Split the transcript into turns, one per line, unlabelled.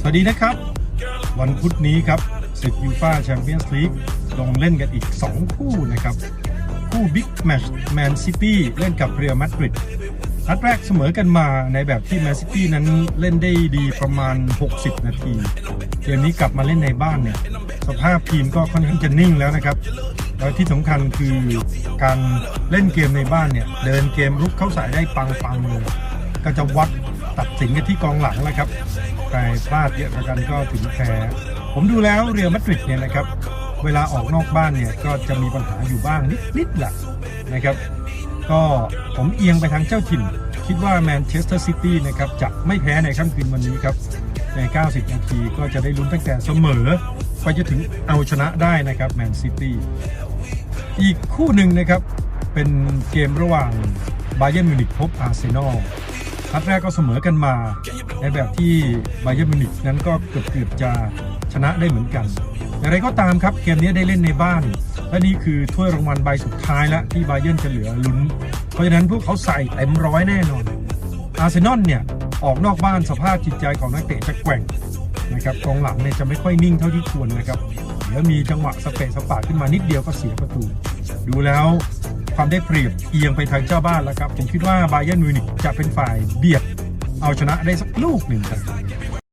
สวัสดีนะครับ วันพุธนี้ครับศึกยูฟาแชมเปี้ยนส์ลีกลงเล่นกันอีก 2 คู่นะครับ คู่บิ๊กแมชแมนซิตี้เล่นกับเรอัลมาดริดนัดแรกเสมอกันมาในแบบที่แมนซิตี้นั้นเล่นได้ดีประมาณ 60 นาที เกมนี้กลับมาเล่นในบ้านเนี่ย สภาพทีมก็ค่อนข้างจะนิ่งแล้วนะครับ แล้วที่สำคัญคือการเล่นเกมในบ้านเนี่ย เดินเกมรุกเข้าสายได้ปังๆเลย ก็จะวัดตัดสินกันที่กองหลังแล้วครับใครพลาดเยอะประกันก็ถึงแพ้ผมดูแล้วเรียลมาดริดเนี่ยนะครับ เวลาออกนอกบ้านเนี่ยก็จะมีปัญหาอยู่บ้างนิดๆแหละนะครับ ก็ผมเอียงไปทางเจ้าถิ่น คิดว่าแมนเชสเตอร์ซิตี้นะครับจะไม่แพ้ในค่ำคืนวันนี้ครับใน 90 นาทีก็จะได้ลุ้นตั้งแต่เสมอไปจะถึงเอาชนะได้นะครับแมนซิตี้อีกคู่หนึ่งนะครับ เป็นเกมระหว่างบาเยิร์นมิวนิกพบอาร์เซนอล นัดแรกก็เสมอกันมา ในแบบที่ไบเยิร์มิวนิกนั้นก็เกือบเกือบๆจะชนะได้เหมือนกันอย่างไรก็ตามครับเกมนี้ได้เล่นในบ้าน และนี่คือถ้วยรางวัลใบสุดท้ายแล้วที่ไบเยิร์จะเหลือลุ้น เพราะฉะนั้นพวกเขาใส่เต็มร้อยแน่นอน อาร์เซนอลเนี่ยออกนอกบ้านสภาพจิตใจของนักเตะจะแกว่งนะครับกองหลังเนี่ยจะไม่ค่อยนิ่งเท่าที่ควรนะครับเดี๋ยวมีจังหวะสเปะสปาขึ้นมานิดเดียวก็เสียประตู ดูแล้ว ความได้เปรียบเอียงไปทางเจ้าบ้านแล้วครับ ผมคิดว่าบาเยิร์นมิวนิกจะเป็นฝ่ายเบียดเอาชนะได้สักลูกหนึ่งครับ